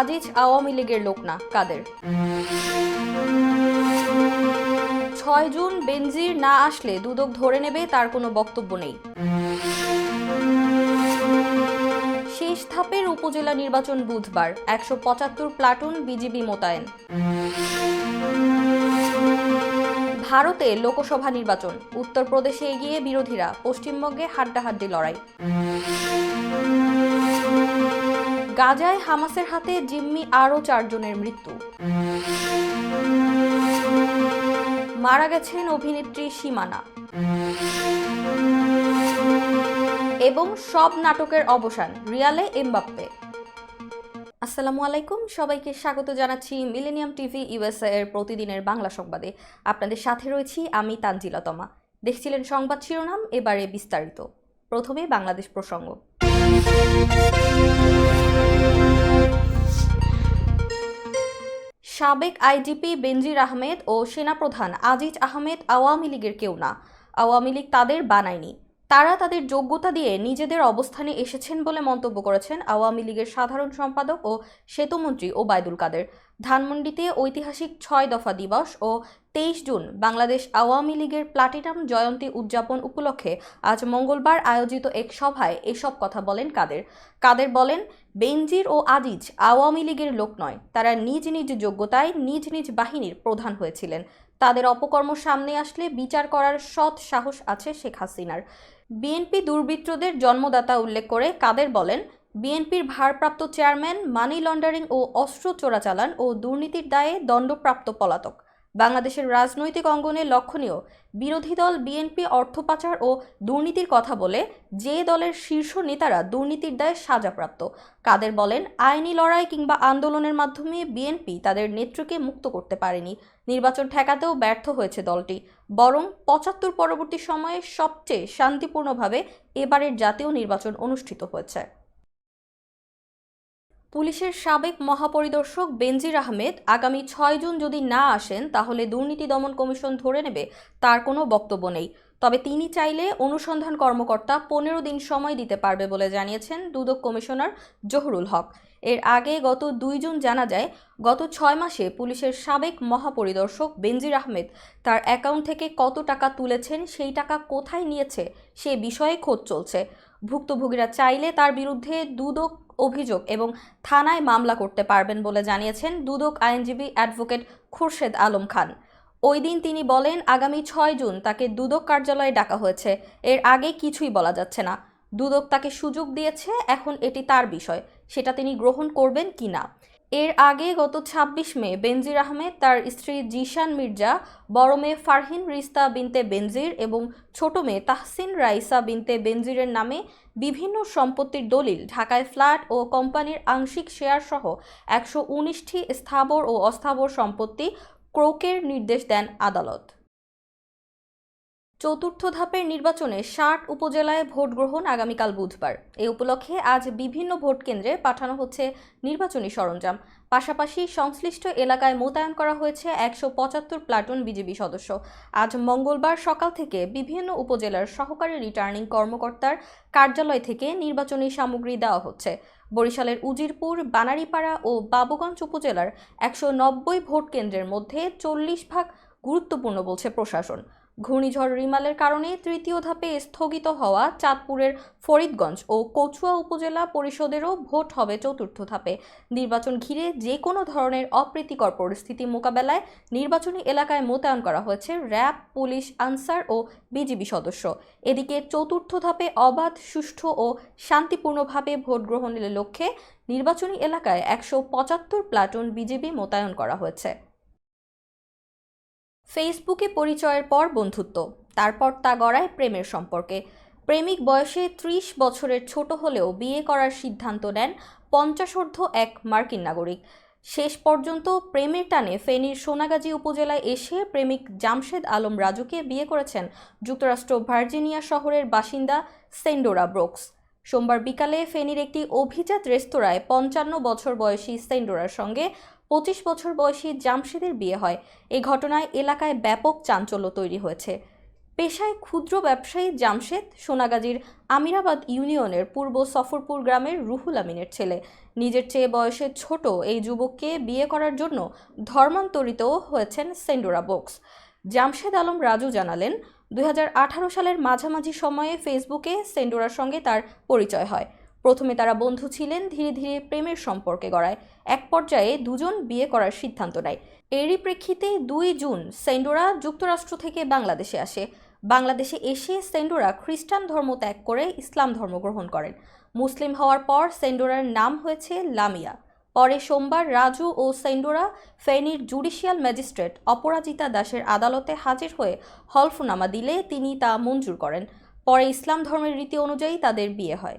আজিজ আওয়ামী লীগের লোক না, কাদের? ছয় জুন বেনজির না আসলে দুদক ধরে নেবে তার কোনো বক্তব্য নেই। শেষ ধাপের উপজেলা নির্বাচন বুধবার, একশো পঁচাত্তর প্লাটুন বিজিবি মোতায়েন। ভারতে লোকসভা নির্বাচন, উত্তরপ্রদেশে এগিয়ে বিরোধীরা, পশ্চিমবঙ্গে হাড্ডাহাড্ডি লড়াই। গাজায় হামাসের হাতে জিম্মি আরও চারজনের মৃত্যু। মারা গেছেন অভিনেত্রী সীমানা। এবং সব নাটকের অবসান, রিয়ালে এমবাপ্পে। আসসালামু আলাইকুম, সবাইকে স্বাগত জানাচ্ছি মিলেনিয়াম টিভি ইউএসএ এর প্রতিদিনের বাংলা সংবাদে। আপনাদের সাথে রয়েছি আমি তানজিলা তমা। দেখছিলেন সংবাদ শিরোনাম, এবারে বিস্তারিত। প্রথমে বাংলাদেশ প্রসঙ্গ। সাবেক আইজিপি বেনজির আহমেদ ও সেনাপ্রধান আজিজ আহমেদ আওয়ামী লীগের কেউ না। আওয়ামী লীগ তাদের বানায়নি। তারা তাদের যোগ্যতা দিয়ে নিজেদের অবস্থানে এসেছেন বলে মন্তব্য করেছেন আওয়ামী লীগের সাধারণ সম্পাদক ও সেতুমন্ত্রী ওবায়দুল কাদের। ধানমন্ডিতে ঐতিহাসিক ছয় দফা দিবস ও তেইশ জুন বাংলাদেশ আওয়ামী লীগের প্লাটিনাম জয়ন্তী উদযাপন উপলক্ষে আজ মঙ্গলবার আয়োজিত এক সভায় এসব কথা বলেন কাদের। কাদের বলেন, বেনজির ও আজিজ আওয়ামী লীগের লোক নয়, তারা নিজ নিজ যোগ্যতায় নিজ নিজ বাহিনীর প্রধান হয়েছিলেন। তাদের অপকর্ম সামনে আসলে বিচার করার সৎ সাহস আছে শেখ হাসিনার। বিএনপি দুর্বৃত্তদের জন্মদাতা উল্লেখ করে কাদের বলেন, বিএনপির ভারপ্রাপ্ত চেয়ারম্যান, মানি লন্ডারিং ও অস্ত্র চোরাচালান ও দুর্নীতির দায়ে দণ্ডপ্রাপ্ত পলাতক। বাংলাদেশের রাজনৈতিক অঙ্গনে লক্ষণীয়, বিরোধী দল বিএনপি অর্থ পাচার ও দুর্নীতির কথা বলে যে দলের শীর্ষ নেতারা দুর্নীতির দায়ে সাজাপ্রাপ্ত। কাদের বলেন, আইনি লড়াই কিংবা আন্দোলনের মাধ্যমে বিএনপি তাদের নেত্রীকে মুক্ত করতে পারেনি। নির্বাচন ঠেকাতেও ব্যর্থ হয়েছে দলটি। বরং পঁচাত্তর পরবর্তী সময়ে সবচেয়ে শান্তিপূর্ণভাবে এবারের জাতীয় নির্বাচন অনুষ্ঠিত হয়েছে। পুলিশের সাবেক মহাপরিদর্শক বেনজির আহমেদ আগামী ছয় জুন যদি না আসেন, তাহলে দুর্নীতি দমন কমিশন ধরে নেবে, তার কোনো বক্তব্য নেই। তবে তিনি চাইলে অনুসন্ধান কর্মকর্তা পনেরো দিন সময় দিতে পারবে বলে জানিয়েছেন দুদক কমিশনার জহুরুল হক। এর আগে গত দুই জুন জানা যায়, গত ছয় মাসে পুলিশের সাবেক মহাপরিদর্শক বেনজির আহমেদ তার অ্যাকাউন্ট থেকে কত টাকা তুলেছেন, সেই টাকা কোথায় নিয়েছে, সে বিষয়ে খোঁজ চলছে। ভুক্তভোগীরা চাইলে তার বিরুদ্ধে দুদক অভিযোগ এবং থানায় মামলা করতে পারবেন বলে জানিয়েছেন দুদক আইনজীবী অ্যাডভোকেট খুরশেদ আলম খান। ওই দিন তিনি বলেন, আগামী ছয় জুন তাকে দুদক কার্যালয়ে ডাকা হয়েছে। এর আগে কিছুই বলা যাচ্ছে না। দুদক তাকে সুযোগ দিয়েছে, এখন এটি তার বিষয়। সেটা তিনি গ্রহণ করবেন কি না? এর আগে গত ২৬ মে বেনজির আহমেদ তার স্ত্রী জিশান মির্জা, বড় মেয়ে ফারহিন রিস্তা বিনতে বেনজির এবং ছোট মেয়ে তাহসিন রাইসা বিনতে বেনজিরের নামে বিভিন্ন সম্পত্তির দলিল, ঢাকায় ফ্ল্যাট ও কোম্পানির আংশিক শেয়ার সহ একশো উনিশটি স্থাবর ও অস্থাবর সম্পত্তি ক্রোকের নির্দেশ দেন আদালত। চতুর্থ ধাপের নির্বাচনে ষাট উপজেলায় ভোট গ্রহণ আগামীকাল বুধবার। এই উপলক্ষে আজ বিভিন্ন ভোট কেন্দ্রে পাঠানো হচ্ছে নির্বাচনী সরঞ্জাম। পাশাপাশি সংশ্লিষ্ট এলাকায় মোতায়েন করা হয়েছে একশো পঁচাত্তর প্লাটুন বিজেপি সদস্য। আজ মঙ্গলবার সকাল থেকে বিভিন্ন উপজেলার সহকারী রিটার্নিং কর্মকর্তার কার্যালয় থেকে নির্বাচনী সামগ্রী দেওয়া হচ্ছে। বরিশালের উজিরপুর, বানারীপাড়া ও বাবুগঞ্জ উপজেলার একশো নব্বই ভোট কেন্দ্রের মধ্যে চল্লিশ ভাগ গুরুত্বপূর্ণ বলছে প্রশাসন। ঘূর্ণিঝড় রিমালের কারণে তৃতীয় ধাপে স্থগিত হওয়া চাঁদপুরের ফরিদগঞ্জ ও কচুয়া উপজেলা পরিষদেরও ভোট হবে চতুর্থ ধাপে। নির্বাচন ঘিরে যে কোনো ধরনের অপ্রীতিকর পরিস্থিতি মোকাবেলায় নির্বাচনী এলাকায় মোতায়েন করা হয়েছে র্যাব, পুলিশ, আনসার ও বিজিবি সদস্য। এদিকে চতুর্থ ধাপে অবাধ, সুষ্ঠু ও শান্তিপূর্ণভাবে ভোট গ্রহণের লক্ষ্যে নির্বাচনী এলাকায় একশো পঁচাত্তর প্লাটুন বিজিবি মোতায়েন করা হয়েছে। ফেসবুকে পরিচয়ের পর বন্ধুত্ব, তারপর তা গড়ায় প্রেমের সম্পর্কে। প্রেমিক বয়সে ত্রিশ বছরের ছোট হলেও বিয়ে করার সিদ্ধান্ত নেন পঞ্চাশোর্ধ এক মার্কিন নাগরিক। শেষ পর্যন্ত প্রেমের টানে ফেনীর সোনাগাজী উপজেলায় এসে প্রেমিক জামশেদ আলম রাজুকে বিয়ে করেছেন যুক্তরাষ্ট্র ভার্জিনিয়া শহরের বাসিন্দা সেন্ডোরা ব্রোকস। সোমবার বিকালে ফেনীর একটি অভিজাত রেস্তোরাঁয় পঞ্চান্ন বছর বয়সী সেন্ডোরার সঙ্গে পঁচিশ বছর বয়সী জামশেদের বিয়ে হয়। এ ঘটনায় এলাকায় ব্যাপক চাঞ্চল্য তৈরি হয়েছে। পেশায় ক্ষুদ্র ব্যবসায়ী জামশেদ সোনাগাজীর আমিরাবাদ ইউনিয়নের পূর্ব সফরপুর গ্রামের রুহুল আমিনের ছেলে। নিজের চেয়ে বয়সে ছোট এই যুবককে বিয়ে করার জন্য ধর্মান্তরিতও হয়েছেন সেন্ডোরা বক্স। জামশেদ আলম রাজু জানালেন, দুই হাজার আঠারো সালের মাঝামাঝি সময়ে ফেসবুকে সেন্ডোরার সঙ্গে তার পরিচয় হয়। প্রথমে তারা বন্ধু ছিলেন, ধীরে ধীরে প্রেমের সম্পর্কে গড়ায়। এক পর্যায়ে দুজন বিয়ে করার সিদ্ধান্ত নেয়। এরই প্রেক্ষিতে দুই জুন সেন্ডোরা যুক্তরাষ্ট্র থেকে বাংলাদেশে আসে। বাংলাদেশে এসে সেন্ডোরা খ্রিস্টান ধর্ম ত্যাগ করে ইসলাম ধর্ম গ্রহণ করেন। মুসলিম হওয়ার পর সেন্ডোরার নাম হয়েছে লামিয়া। পরে সোমবার রাজু ও সেন্ডোরা ফেনীর জুডিশিয়াল ম্যাজিস্ট্রেট অপরাজিতা দাসের আদালতে হাজির হয়ে হলফনামা দিলে তিনি তা মঞ্জুর করেন। পরে ইসলাম ধর্মের রীতি অনুযায়ী তাদের বিয়ে হয়।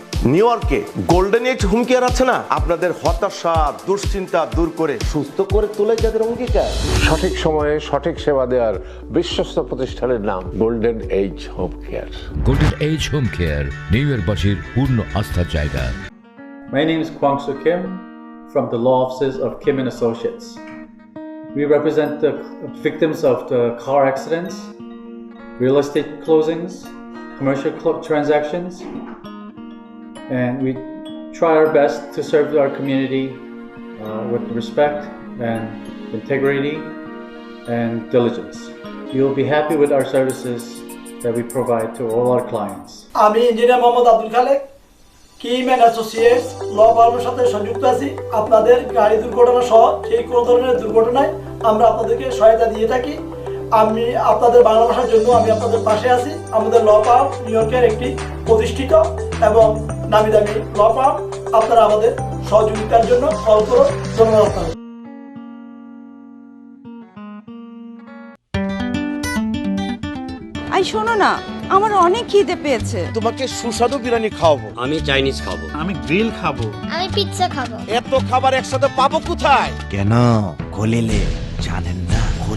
নিউ ইয়র্কে গোল্ডেন এজ হুমকি আর আছে না? আপনাদের হতাশা দুশ্চিন্তা দূর করে সুস্থ করে তোলে যাদের অঙ্গীকার। সঠিক সময়ে সঠিক সেবা দেওয়ার বিশ্বস্ত প্রতিষ্ঠানের নাম golden age home care golden age home care New York বাসীর পূর্ণ আস্থার জায়গা। My name is Kwang Su Kim from the law offices of Kim and associates we represent the victims of the car accidents real estate closings commercial transactions and we try our best to serve our community uh, with respect and integrity and diligence. You'll be happy with our services that we provide to all our clients. আমি engineer Mohammad Abdul Khalek Kim and associates law ফার্মের সাথে সংযুক্ত আছি আপনাদের গাড়ি দুর্ঘটনা সহ সেই কোনো ধরনের দুর্ঘটনায় আমরা আপনাদেরকে সহায়তা দিয়ে থাকি আমি আপনাদের বাংলা ভাষার জন্য আমি আপনাদের পাশে আছি। আমাদের ল ফার্ম নিউ ইয়র্কের একটি প্রতিষ্ঠিত এবং নামি দামি ল ফার্ম আপনারা আমাদের সহযোগিতার জন্য কল করুন। ধন্যবাদ আপনাদের। আই শোনো না আমার অনেক খিদে পেয়েছে। তোমাকে সুস্বাদু বিরিয়ানি খাওয়াবো। আমি চাইনিজ খাব। আমি গ্রিল খাব। আমি পিৎজা খাব। এত খাবার একসাথে পাবো কোথায়? কেন? খলিলে জানেন না।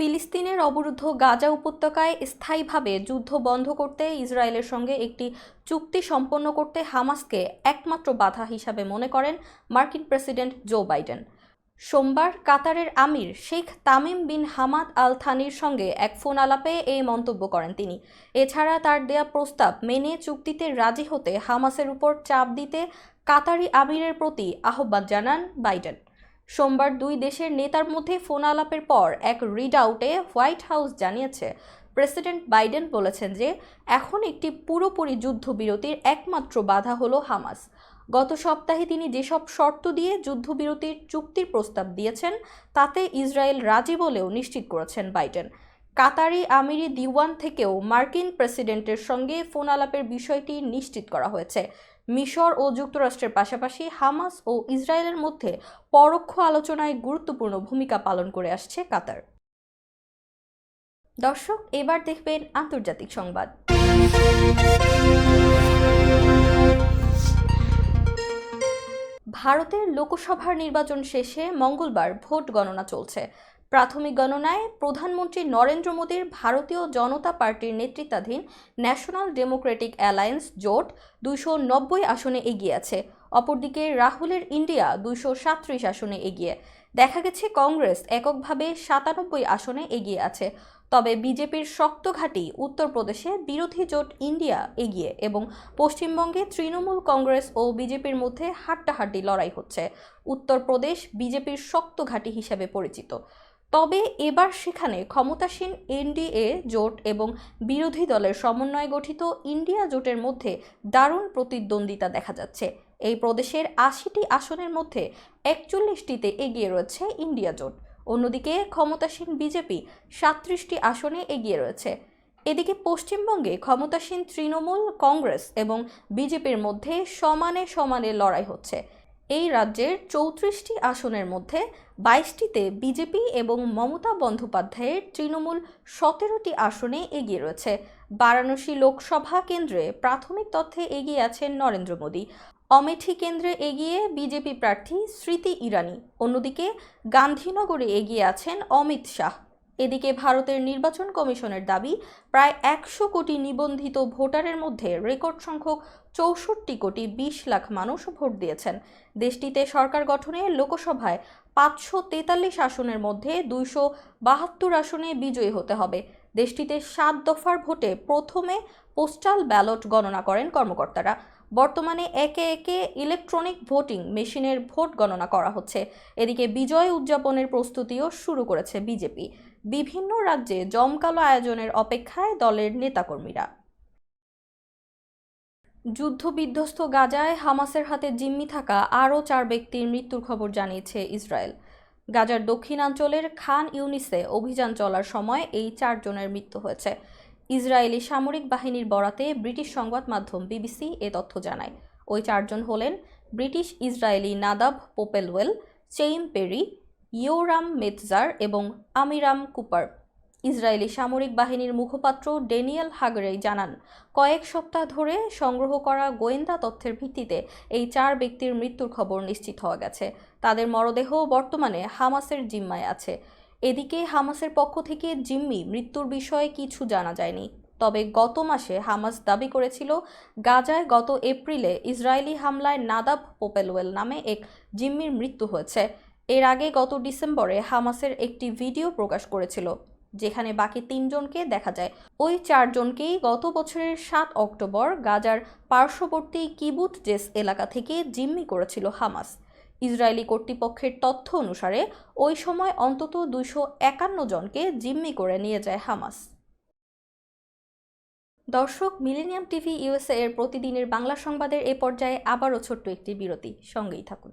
ফিলিস্তিনের অবরুদ্ধ গাজা উপত্যকায় স্থায়ীভাবে যুদ্ধ বন্ধ করতে ইসরায়েলের সঙ্গে একটি চুক্তি সম্পন্ন করতে হামাসকে একমাত্র বাধা হিসাবে মনে করেন মার্কিন প্রেসিডেন্ট জো বাইডেন। সোমবার কাতারের আমির Sheikh Tamim bin Hamad Al থানির সঙ্গে এক ফোন আলাপে এই মন্তব্য করেন তিনি। এছাড়া তার দেয়া প্রস্তাব মেনে চুক্তিতে রাজি হতে হামাসের উপর চাপ দিতে কাতারি আমিরের প্রতি আহ্বান জানান বাইডেন। সোমবার দুই দেশের নেতার মধ্যে ফোন আলাপের পর এক রিড আউটে হোয়াইট হাউস জানিয়েছে। প্রেসিডেন্ট বাইডেন বলেছেন যে, এখন একটি পুরোপুরি যুদ্ধবিরতির একমাত্র বাধা হলো হামাস। গত সপ্তাহে তিনি যেসব শর্ত দিয়ে যুদ্ধবিরতির চুক্তির প্রস্তাব দিয়েছেন, তাতে ইসরায়েল রাজি বলেও নিশ্চিত করেছেন বাইডেন। কাতারি আমিরি দিওয়ান থেকেও মার্কিন প্রেসিডেন্টের সঙ্গে ফোন আলাপের বিষয়টি নিশ্চিত করা হয়েছে। মিশর ও যুক্তরাষ্ট্রের পাশাপাশি হামাস ও ইসরায়েলের মধ্যে পরোক্ষ আলোচনায় গুরুত্বপূর্ণ ভূমিকা পালন করে আসছে কাতার। দর্শক, এবার দেখবেন আন্তর্জাতিক সংবাদ। ভারতের লোকসভার নির্বাচন শেষে মঙ্গলবার ভোট গণনা চলছে। প্রাথমিক গণনায় প্রধানমন্ত্রী নরেন্দ্র মোদীর ভারতীয় জনতা পার্টির নেতৃত্বাধীন ন্যাশনাল ডেমোক্রেটিক অ্যালায়েন্স জোট দুইশো নব্বই আসনে এগিয়ে আছে। অপরদিকে রাহুলের ইন্ডিয়া দুইশো সাতত্রিশ আসনে এগিয়ে। দেখা গেছে কংগ্রেস এককভাবে সাতানব্বই আসনে এগিয়ে আছে। তবে বিজেপির শক্ত ঘাঁটি উত্তরপ্রদেশে বিরোধী জোট ইন্ডিয়া এগিয়ে এবং পশ্চিমবঙ্গে তৃণমূল কংগ্রেস ও বিজেপির মধ্যে হাড্ডাহাড্ডি লড়াই হচ্ছে। উত্তরপ্রদেশ বিজেপির শক্ত ঘাঁটি হিসেবে পরিচিত। তবে এবার সেখানে ক্ষমতাসীন এনডিএ জোট এবং বিরোধী দলের সমন্বয়ে গঠিত ইন্ডিয়া জোটের মধ্যে দারুণ প্রতিদ্বন্দ্বিতা দেখা যাচ্ছে। এই প্রদেশের আশিটি আসনের মধ্যে একচল্লিশটিতে এগিয়ে রয়েছে ইন্ডিয়া জোট। অন্যদিকে ক্ষমতাসীন বিজেপি সাতত্রিশটি আসনে এগিয়ে রয়েছে। এদিকে পশ্চিমবঙ্গে ক্ষমতাসীন তৃণমূল কংগ্রেস এবং বিজেপির মধ্যে সমানে সমানে লড়াই হচ্ছে। এই রাজ্যের চৌত্রিশটি আসনের মধ্যে বাইশটিতে বিজেপি এবং মমতা বন্দ্যোপাধ্যায়ের তৃণমূল সতেরোটি আসনে এগিয়ে রয়েছে। বারাণসী লোকসভা কেন্দ্রে প্রাথমিক তথ্যে এগিয়ে আছেন নরেন্দ্র মোদী। অমেঠি কেন্দ্রে এগিয়ে বিজেপি প্রার্থী স্মৃতি ইরানি। অন্যদিকে গান্ধীনগরে এগিয়ে আছেন অমিত শাহ। এদিকে ভারতের নির্বাচন কমিশনের দাবি, প্রায় একশো কোটি নিবন্ধিত ভোটারের মধ্যে রেকর্ড সংখ্যক চৌষট্টি কোটি বিশ লাখ মানুষ ভোট দিয়েছেন। দেশটিতে সরকার গঠনে লোকসভায় পাঁচশো তেতাল্লিশ আসনের মধ্যে দুইশো বাহাত্তর আসনে বিজয়ী হতে হবে। দেশটিতে সাত দফার ভোটে প্রথমে পোস্টাল ব্যালট গণনা করেন কর্মকর্তারা। বর্তমানে একে একে ইলেকট্রনিক ভোটিং মেশিনের ভোট গণনা করা হচ্ছে। এদিকে বিজয় উদযাপনের প্রস্তুতিও শুরু করেছে বিজেপি। বিভিন্ন রাজ্যে জমকালো আয়োজনের অপেক্ষায় দলের নেতাকর্মীরা। যুদ্ধবিধ্বস্ত গাজায় হামাসের হাতে জিম্মি থাকা আরও চার ব্যক্তির মৃত্যুর খবর জানিয়েছে ইসরায়েল। গাজার দক্ষিণাঞ্চলের খান ইউনিসে অভিযান চলার সময় এই চারজনের মৃত্যু হয়েছে। ইসরায়েলি সামরিক বাহিনীর বরাতে ব্রিটিশ সংবাদ মাধ্যম বিবিসি এ তথ্য জানায়। ওই চারজন হলেন ব্রিটিশ ইসরায়েলি নাদাব পোপেলওয়েল, চেইম পেরি, ইয়োরাম মেটজার এবং আমিরাম কুপার। ইসরায়েলি সামরিক বাহিনীর মুখপাত্র ডেনিয়েল হাগরেই জানান, কয়েক সপ্তাহ ধরে সংগ্রহ করা গোয়েন্দা তথ্যের ভিত্তিতে এই চার ব্যক্তির মৃত্যুর খবর নিশ্চিত হওয়া গেছে। তাদের মরদেহ বর্তমানে হামাসের জিম্মায় আছে। এদিকে হামাসের পক্ষ থেকে জিম্মি মৃত্যুর বিষয়ে কিছু জানা যায়নি। তবে গত মাসে হামাস দাবি করেছিল, গাজায় গত এপ্রিলে ইসরায়েলি হামলায় নাদাব পোপেলওয়েল নামে এক জিম্মির মৃত্যু হয়েছে। এর আগে গত ডিসেম্বরে হামাসের একটি ভিডিও প্রকাশ করেছিল। যেখানে বাকি তিনজনকে দেখা যায়। ওই চারজনকেই গত বছরের সাত অক্টোবর গাজার পার্শ্ববর্তী কিবুত জেস এলাকা থেকে জিম্মি করেছিল হামাস। ইসরায়েলি কর্তৃপক্ষের তথ্য অনুসারে ওই সময় অন্তত দুইশো একান্ন জনকে জিম্মি করে নিয়ে যায় হামাস। দর্শক, মিলেনিয়াম টিভি ইউএসএ এর প্রতিদিনের বাংলা সংবাদের এ পর্যায়ে আবারও ছোট্ট একটি বিরতি। সঙ্গেই থাকুন।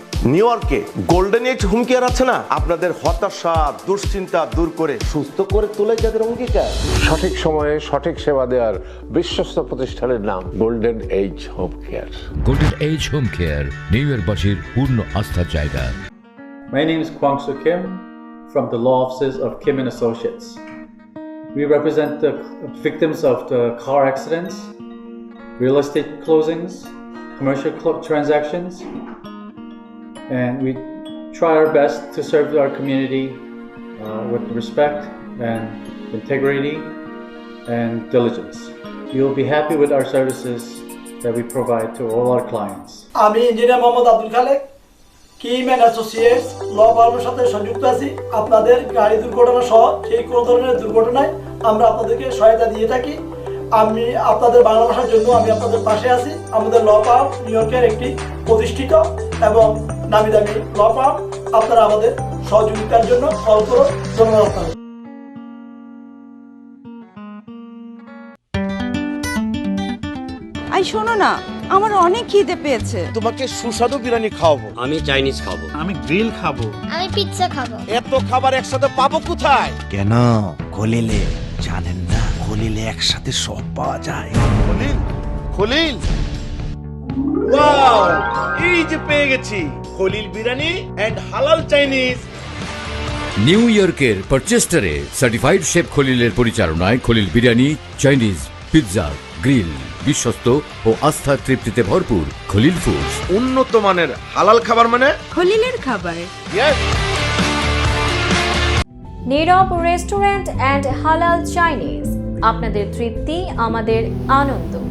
নিউ ইয়র্কে গোল্ডেন এজ হুমকি আর আছে না? আপনাদের হতাশা দুশ্চিন্তা দূর করে সুস্থ করে তোলে যাদের অঙ্গীকার। সঠিক সময়ে সঠিক সেবা দেওয়ার বিশ্বস্ত প্রতিষ্ঠানের নাম golden age home care golden age home care New York বাসীর পূর্ণ আস্থার জায়গা। My name is Kwang Su Kim from the law offices of Kim and associates we represent the victims of the car accidents real estate closings commercial transactions and we try our best to serve our community uh, with respect and integrity and diligence. You'll be happy with our services that we provide to all our clients. আমি engineer Mohammad Abdul Khalek Kim and associates law ফার্মের সাথে সংযুক্ত আছি আপনাদের গাড়ি দুর্ঘটনা সহ সেই কোনো ধরনের দুর্ঘটনায় আমরা আপনাদেরকে সহায়তা দিয়ে থাকি আমি আপনাদের বাংলা ভাষার জন্য আমি আপনাদের পাশে আছি আমাদের ল ফার্ম নিউ ইয়র্কের একটি প্রতিষ্ঠিত এবং নামি দামি ল ফার্ম আপনারা আমাদের সহযোগিতার জন্য কল করুন ধন্যবাদ আপনাদের আই শোনো না আমার অনেক খিদে পেয়েছে। তোমাকে সুস্বাদু বিরিয়ানি খাওয়াবো। আমি চাইনিজ খাব। আমি গ্রিল খাব। আমি পিৎজা খাব। এত খাবার একসাথে পাবো কোথায়? কেন? খলিলে জানেন না খলিলে একসাথে সব পাওয়া যায়। খলিল খলিল! ওয়াও এই যে পেয়ে গেছি। Khalil biryani and halal Chinese. New ইয়র্কের পারচেস্টারে সার্টিফাইড শেফ খলিলের পরিচালনায় Khalil biryani Chinese pizza grill বিশ্বস্ত ও আস্থার তৃপ্তিতে ভরপুর খলিল ফুডস উন্নত মানের হালাল খাবার মানে? খলিলের খাবার। Yes Nirab restaurant and halal Chinese আপনাদের তৃপ্তি আমাদের আনন্দ।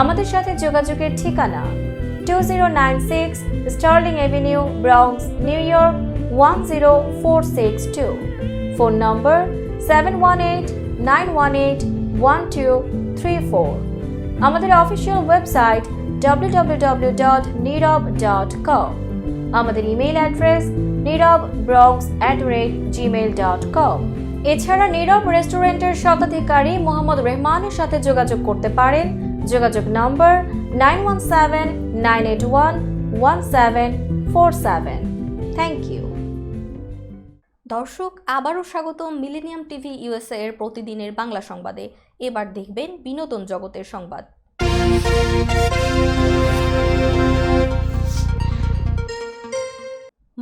আমাদের সাথে যোগাযোগের ঠিকানা two zero nine six Sterling avenue Bronx New York one zero four six two phone number seven one eight nine one eight one two three four আমাদের official website www.nirab.com আমাদের email address Nirab Bronx at rate Gmail dot com এছাড়া নীরব রেস্টুরেন্টের স্বত্বাধিকারী মোহাম্মদ রেহমানের সাথে যোগাযোগ করতে পারেন যোগাযোগ number nine one seven, nine eight one one seven four seven. Thank you দর্শক, আবারও স্বাগত মিলেনিয়াম টিভি ইউএসএ এর প্রতিদিনের বাংলা সংবাদে। এবার দেখবেন বিনোদন জগতের সংবাদ।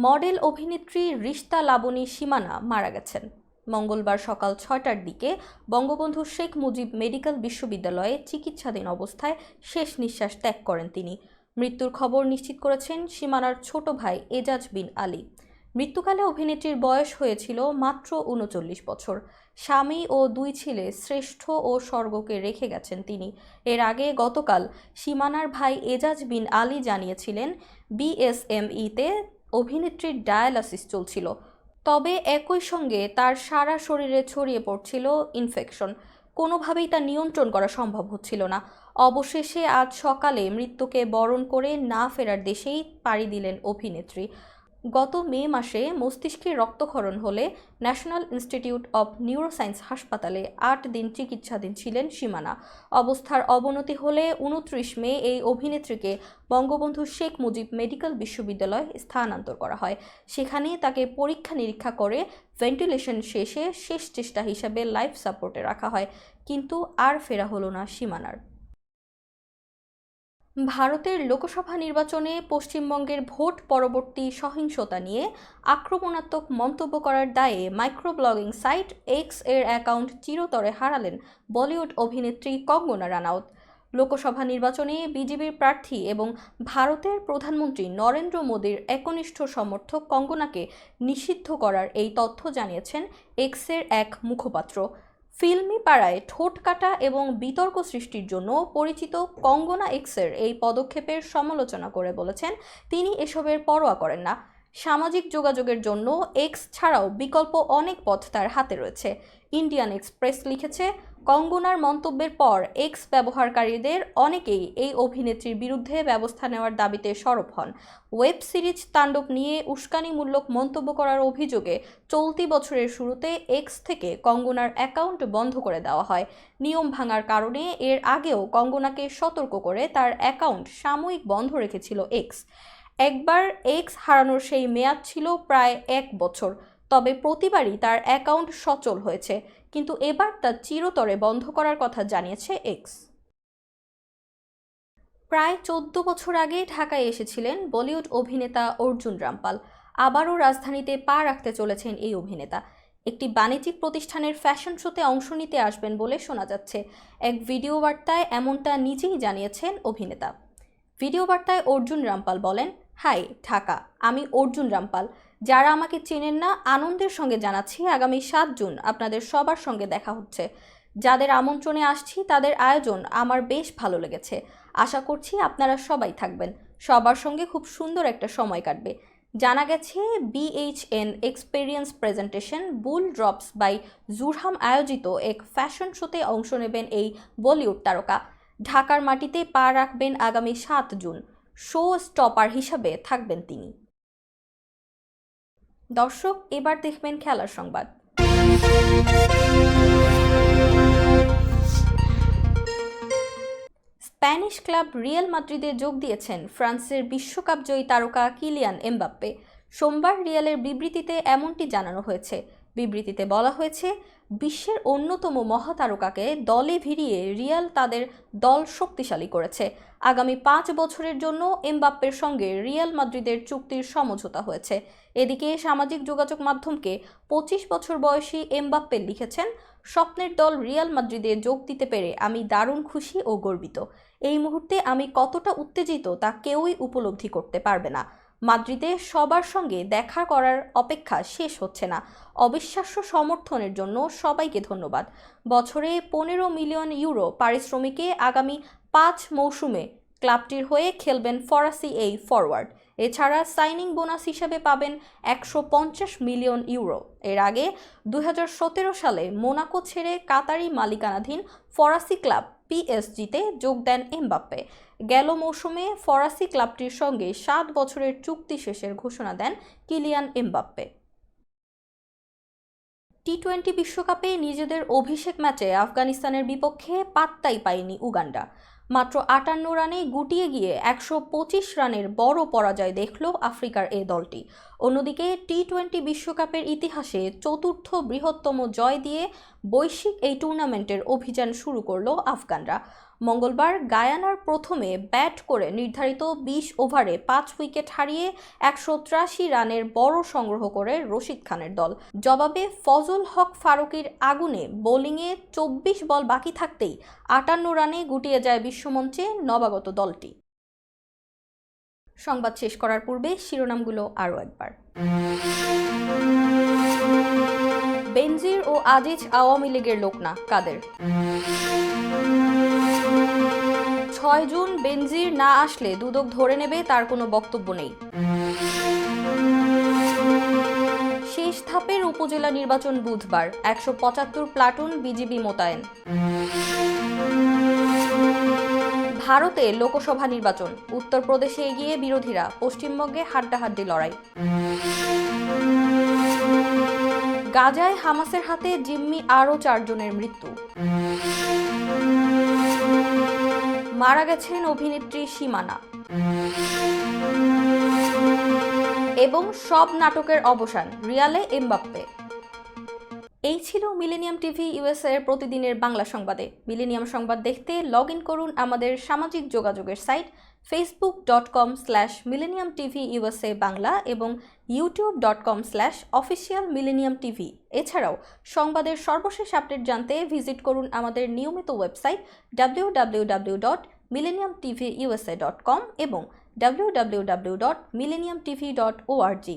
মডেল অভিনেত্রী রিশতা লাবণী সীমানা মারা গেছেন। মঙ্গলবার সকাল ছয়টার দিকে বঙ্গবন্ধু শেখ মুজিব মেডিকেল বিশ্ববিদ্যালয়ে চিকিৎসাধীন অবস্থায় শেষ নিঃশ্বাস ত্যাগ করেন তিনি। মৃত্যুর খবর নিশ্চিত করেছেন সীমানার ছোট ভাই এজাজ বিন আলী। মৃত্যুকালে অভিনেত্রীর বয়স হয়েছিল মাত্র উনচল্লিশ বছর। স্বামী ও দুই ছেলে শ্রেষ্ঠ ও স্বর্গকে রেখে গেছেন তিনি। এর আগে গতকাল সীমানার ভাই এজাজ বিন আলী জানিয়েছিলেন, বিএসএমইতে অভিনেত্রীর ডায়ালাসিস চলছিল। তবে একই সঙ্গে তার সারা শরীরে ছড়িয়ে পড়ছিল ইনফেকশন কোনোভাবেই তা নিয়ন্ত্রণ করা সম্ভব হচ্ছিল না। অবশেষে আজ সকালে মৃত্যুকে বরণ করে না ফেরার দেশেই পাড়ি দিলেন অভিনেত্রী। গত মে মাসে মস্তিষ্কে রক্তক্ষরণ হলে ন্যাশনাল ইনস্টিটিউট অব নিউরোসায়েন্স হাসপাতালে আট দিন চিকিৎসাধীন ছিলেন সীমানা। অবস্থার অবনতি হলে উনত্রিশ মে এই অভিনেত্রীকে বঙ্গবন্ধু শেখ মুজিব মেডিকেল বিশ্ববিদ্যালয়ে স্থানান্তর করা হয়। সেখানে তাকে পরীক্ষা নিরীক্ষা করে ভেন্টিলেশন শেষে শেষ চেষ্টা হিসাবে লাইফ সাপোর্টে রাখা হয়। কিন্তু আর ফেরা হলো না সীমানার। ভারতের লোকসভা নির্বাচনে পশ্চিমবঙ্গের ভোট পরবর্তী সহিংসতা নিয়ে আক্রমণাত্মক মন্তব্য করার দায়ে মাইক্রোব্লগিং সাইট এক্সের অ্যাকাউন্ট চিরতরে হারালেন বলিউড অভিনেত্রী কঙ্গনা রানাউত। লোকসভা নির্বাচনে বিজেপির প্রার্থী এবং ভারতের প্রধানমন্ত্রী নরেন্দ্র মোদীর একনিষ্ঠ সমর্থক কঙ্গনাকে নিষিদ্ধ করার এই তথ্য জানিয়েছেন এক্সের এক মুখপাত্র। ফিল্মি পাড়ায় ঠোঁট কাটা এবং বিতর্ক সৃষ্টির জন্য পরিচিত কঙ্গনা এক্সের এই পদক্ষেপের সমালোচনা করে বলেছেন, তিনি এসবের পরোয়া করেন না। সামাজিক যোগাযোগের জন্য এক্স ছাড়াও বিকল্প অনেক পথ তার হাতে রয়েছে। ইন্ডিয়ান এক্সপ্রেস লিখেছে, কঙ্গনার মন্তব্যের পর এক্স ব্যবহারকারীদের অনেকেই এই অভিনেত্রীর বিরুদ্ধে ব্যবস্থা নেওয়ার দাবিতে সরব হন। ওয়েব সিরিজ তাণ্ডব নিয়ে উস্কানিমূলক মন্তব্য করার অভিযোগে চলতি বছরের শুরুতে এক্স থেকে কঙ্গনার অ্যাকাউন্ট বন্ধ করে দেওয়া হয়। নিয়ম ভাঙার কারণে এর আগেও কঙ্গনাকে সতর্ক করে তার অ্যাকাউন্ট সাময়িক বন্ধ রেখেছিল এক্স। একবার এক্স হারানোর সেই মেয়াদ ছিল প্রায় এক বছর। তবে প্রতিবারই তার অ্যাকাউন্ট সচল হয়েছে, কিন্তু এবার তা চিরতরে বন্ধ করার কথা জানিয়েছে এক্স প্রায় চোদ্দ বছর আগে ঢাকায় এসেছিলেন বলিউড অভিনেতা অর্জুন রামপাল। আবারও রাজধানীতে পা রাখতে চলেছেন এই অভিনেতা। একটি বাণিজ্যিক প্রতিষ্ঠানের ফ্যাশন শোতে অংশ নিতে আসবেন বলে শোনা যাচ্ছে। এক ভিডিও বার্তায় এমনটা নিজেই জানিয়েছেন অভিনেতা। ভিডিও বার্তায় অর্জুন রামপাল বলেন, হাই, ঢাকা, আমি অর্জুন রামপাল। যারা আমাকে চেনেন না, আনন্দের সঙ্গে জানাচ্ছি আগামী সাত জুন আপনাদের সবার সঙ্গে দেখা হচ্ছে। যাদের আমন্ত্রণে আসছি, তাদের আয়োজন আমার বেশ ভালো লেগেছে। আশা করছি আপনারা সবাই থাকবেন। সবার সঙ্গে খুব সুন্দর একটা সময় কাটবে। জানা গেছে BHN experience presentation bull drops by Jurhum আয়োজিত এক ফ্যাশন শোতে অংশ নেবেন এই বলিউড তারকা। ঢাকার মাটিতে পা রাখবেন আগামী সাত জুন। শো স্টপার হিসাবে থাকবেন তিনি। দর্শক, এবার দেখবেন খেলার সংবাদ। স্প্যানিশ ক্লাব রিয়াল মাদ্রিদে যোগ দিয়েছেন ফ্রান্সের বিশ্বকাপ জয়ী তারকা কিলিয়ান এমবাপ্পে। সোমবার রিয়ালের বিবৃতিতে এমনটি জানানো হয়েছে। বিবৃতিতে বলা হয়েছে বিশ্বের অন্যতম মহাতারকাকে দলে ভিড়িয়ে রিয়াল তাদের দল শক্তিশালী করেছে। আগামী পাঁচ বছরের জন্য এমবাপ্পের সঙ্গে রিয়াল মাদ্রিদের চুক্তির সমঝোতা হয়েছে। এদিকে সামাজিক যোগাযোগ মাধ্যমকে পঁচিশ বছর বয়সী এমবাপ্পে লিখেছেন, স্বপ্নের দল রিয়াল মাদ্রিদে যোগ দিতে পেরে আমি দারুণ খুশি ও গর্বিত। এই মুহূর্তে আমি কতটা উত্তেজিত তা কেউই উপলব্ধি করতে পারবে না। মাদ্রিদে সবার সঙ্গে দেখা করার অপেক্ষা শেষ হচ্ছে না। অবিশ্বাস্য সমর্থনের জন্য সবাইকে ধন্যবাদ। বছরে পনেরো মিলিয়ন ইউরো পারিশ্রমিকে আগামী পাঁচ মৌসুমে ক্লাবটির হয়ে খেলবেন ফরাসি এই ফরওয়ার্ড এছাড়া সাইনিং বোনাস হিসেবে পাবেন একশো পঞ্চাশ মিলিয়ন ইউরো। এর আগে দু হাজার সতেরো সালে মোনাকো ছেড়ে কাতারি মালিকানাধীন ফরাসি ক্লাব পিএসজিতে যোগ দেন এমবাপ্পে। গেল মৌসুমে ফরাসি ক্লাবটির সঙ্গে সাত বছরের চুক্তি শেষের ঘোষণা দেন কিলিয়ান এমবাপ্পে। টি টোয়েন্টি বিশ্বকাপে নিজেদের অভিষেক ম্যাচে আফগানিস্তানের বিপক্ষে পাত্তাই পায়নি উগান্ডা। মাত্র আটান্ন রানে গুটিয়ে গিয়ে একশো পঁচিশ রানের বড় পরাজয় দেখল আফ্রিকার এ দলটি। অন্যদিকে টি টোয়েন্টি বিশ্বকাপের ইতিহাসে চতুর্থ বৃহত্তম জয় দিয়ে বৈশ্বিক এই টুর্নামেন্টের অভিযান শুরু করল আফগানরা। মঙ্গলবার গায়ানার প্রথমে ব্যাট করে নির্ধারিত বিশ ওভারে পাঁচ উইকেট হারিয়ে একশো রানের বড় সংগ্রহ করে রশিদ খানের দল। জবাবে ফজল হক ফারুকির আগুনে বোলিংয়ে চব্বিশ বল বাকি থাকতেই আটান্ন রানে গুটিয়ে যায় বিশ্বমঞ্চে নবাগত দলটি। সংবাদ শেষ করার পূর্বে শিরোনামগুলো আরও একবার। বেনজির ও আজিজ আওয়ামী লীগের লোক না, কাদের? ছয় জুন বেনজির না আসলে দুদক ধরে নেবে তার কোনো বক্তব্য নেই। শেষ ধাপের উপজেলা নির্বাচন বুধবার, একশো পঁচাত্তর প্লাটুন বিজিবি মোতায়েন। ভারতে লোকসভা নির্বাচন, উত্তরপ্রদেশে এগিয়ে বিরোধীরা, পশ্চিমবঙ্গে হাড্ডাহাড্ডি লড়াই। গাজায় হামাসের হাতে জিম্মি আরও চারজনের মৃত্যু। মারা গেছেন অভিনেত্রী সীমানা। এবং সব নাটকের অবসান রিয়ালে এমবাপ্পে। এই ছিল মিলেনিয়াম টিভি ইউএসএ এর প্রতিদিনের বাংলা সংবাদে। মিলেনিয়াম সংবাদ দেখতে লগ ইন করুন আমাদের সামাজিক যোগাযোগের site Facebook dot com slash Millennium TV USA Bangla এবং YouTube dot com slash official Millennium TV এছাড়াও সংবাদের সর্বশেষ আপডেট জানতে ভিজিট করুন আমাদের নিয়মিত website W W W dot Millennium TV USA dot com এবং W W W dot Millennium TV dot ORG